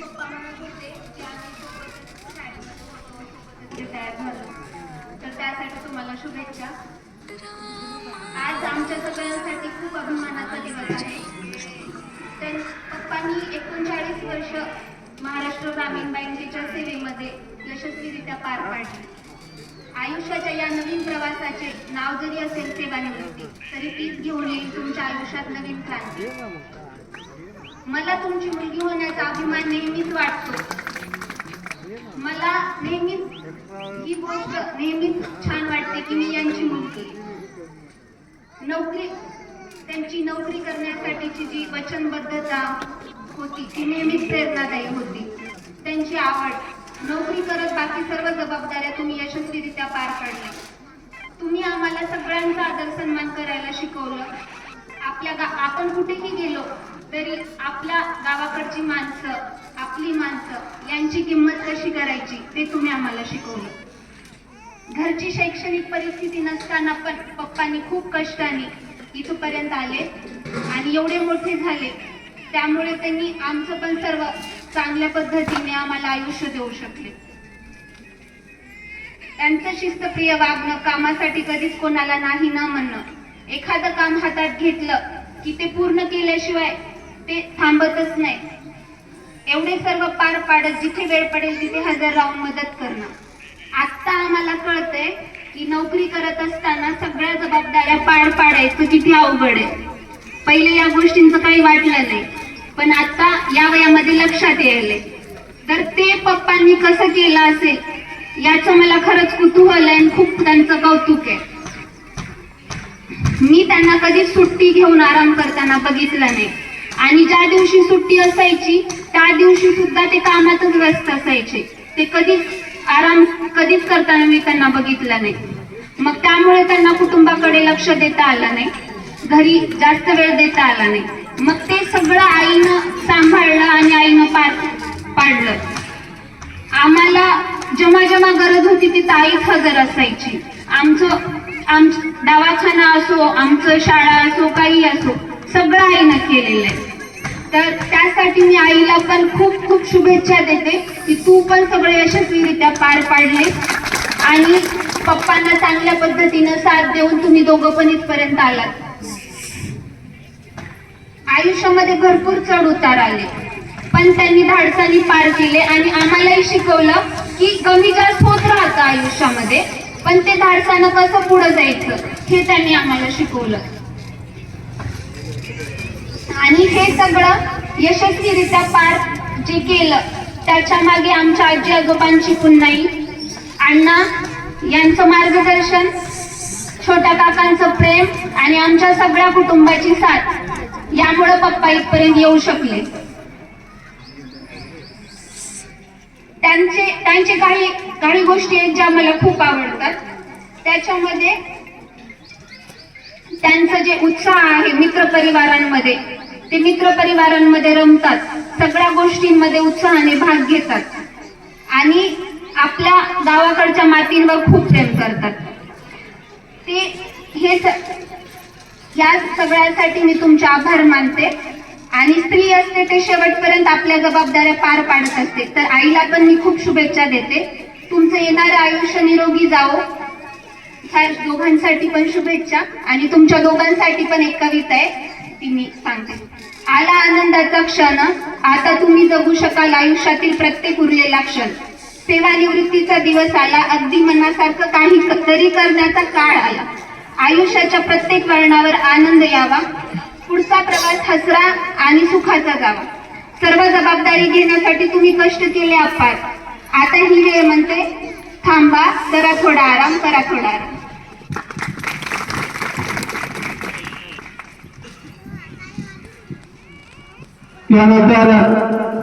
पप्पा म्हणत होते की आम्ही सोबतच शाळेमध्ये होतो, सोबतच झालो तर त्यासाठी तुम्हाला शुभेच्छा आज आमच्या सगळ्यांसाठी खूप अभिमानाचा दिवस आहे. तर पप्पांनी एकोणचाळीस वर्ष महाराष्ट्र ग्रामीण बँकेच्या सेवेमध्ये यशस्वीरित्या पार पाडली. आयुष्याच्या या नवीन प्रवासाचे नाव जरी असेल सेवानिवृत्ती तरी तीच घेऊन येईल तुमच्या आयुष्यात नवीन क्रांती. मला तुमची मुलगी होण्याचा अभिमान नेहमीच वाटतो. मला नेहमीच ही गोष्ट नेहमीच छान वाटते की मी यांची मुलगी नोकरी त्यांची नोकरी करण्यासाठीची जी वचनबद्धता होती ती नेहमीच प्रेरणादायी होती. त्यांची आवड नोकरी करत बाकी सर्व जबाबदाऱ्या तुम्ही यशस्वीरित्या पार पाडल्या. तुम्ही आम्हाला सगळ्यांचा आदर सन्मान करायला शिकवलं. आपल्या गा आपण कुठेही गेलो तरी आपल्या गावाकडची माणसं आपली माणसं यांची किंमत कशी करायची ते तुम्ही आम्हाला शिकवलं. घरची शैक्षणिक परिस्थिती नसताना पण पप्पांनी खूप कष्टाने इथपर्यंत आले आणि एवढे मोठे झाले. त्यामुळे त्यांनी आमचं पण सर्व चांगल्या पद्धतीने आम्हाला आयुष्य देऊ शकले. त्यांचं शिस्तप्रिय वागणं कामासाठी कधीच कोणाला नाही न म्हणणं. एखादं काम हातात घेतलं की ते पूर्ण केल्याशिवाय ते थांबतच नाही. एवढे सर्व पार पाडत जिथे वेळ पडेल तिथे हजर राहून मदत करणं. आता आम्हाला कळतंय की नोकरी करत असताना सगळ्या जबाबदाऱ्या पार पाडायचं किती अवघड आहे. पहिले या गोष्टींचं काही वाटलं नाही पण आता या वयामध्ये लक्षात यायलंय. तर ते पप्पांनी कसं केलं असेल याचं मला खरंच कुतूहल आहे आणि खूप त्यांचं कौतुक आहे. मी त्यांना कधीच सुट्टी घेऊन आराम करताना बघितलं नाही. आणि ज्या दिवशी सुट्टी असायची त्या दिवशी सुद्धा ते कामातच व्यस्त असायचे. ते कधीच आराम कधीच करताना मी त्यांना बघितलं नाही. मग त्यामुळे त्यांना कुटुंबाकडे लक्ष देता आलं नाही. घरी जास्त वेळ देता आला नाही. मग ते सगळं आईनं सांभाळलं आणि आईनं पार पाडलं. आम्हाला जेव्हा जेव्हा गरज होती ती ताईच हजर असायची. आमचं आम दवाखाना असो आमचं शाळा असो काही असो सगळं आईनं केलेलं आहे. तर त्यासाठी मी आईला पण खूप खूप शुभेच्छा देते की तू पण सगळे यशस्वीरित्या पार पाडले. आणि पप्पांना चांगल्या पद्धतीनं साथ देऊन तुम्ही दोघं पण इथपर्यंत आलात. आयुष्यामध्ये भरपूर चढ उतार आले. पण त्यांनी धाडसानी पार केले आणि आम्हालाही शिकवलं की कमी जास्त होत राहतं आयुष्यामध्ये. पण ते धाडसानं कसं पुढे जायचं हे त्यांनी आम्हाला शिकवलं. आणि हे सगळं यशस्वीरित्या पार जे केलं त्याच्यामागे आमच्या आजी आजोबांची पुन्हाई अण्णा यांचं मार्गदर्शन छोट्या काकांचं प्रेम आणि आमच्या सगळ्या कुटुंबाची साथ यामुळे पप्पा इथपर्यंत येऊ शकले. त्यांचे त्यांचे काही काही गोष्टी आहेत ज्या मला खूप आवडतात. त्याच्यामध्ये त्यांचं जे उत्साह आहे मित्र परिवारांमध्ये ते मित्र परिवारांमध्ये रमतात. सगळ्या गोष्टींमध्ये उत्साहाने भाग घेतात. आणि आपल्या गावाकडच्या मातींवर खूप प्रेम करतात. ते हे स- या सगळ्यासाठी मी तुमचे आभार मानते. आणि स्त्री असते ते शेवटपर्यंत आपल्या जबाबदाऱ्या पार पाडत असते. तर आईला पण मी खूप शुभेच्छा देते. तुमचं येणारं आयुष्य निरोगी जावो. ह्या दोघांसाठी पण शुभेच्छा. आणि तुमच्या दोघांसाठी पण एक कविता आहे ती मी सांगते. आला आनंदाचा क्षण आता तुम्ही जगू शकाल आयुष्यातील प्रत्येक उरलेला क्षण. सेवानिवृत्तीचा दिवस आला अगदी मनासारखं काही तरी करण्याचा काळ आला. आयुष्याच्या प्रत्येक वळणावर आनंद यावा. पुढचा प्रवास हसरा आणि सुखाचा जावा. सर्व जबाबदारी घेण्यासाठी तुम्ही कष्ट केले अपार आता ही वेळ म्हणते थांबा जरा थोडा आराम करा थोडा आराम. यानंतर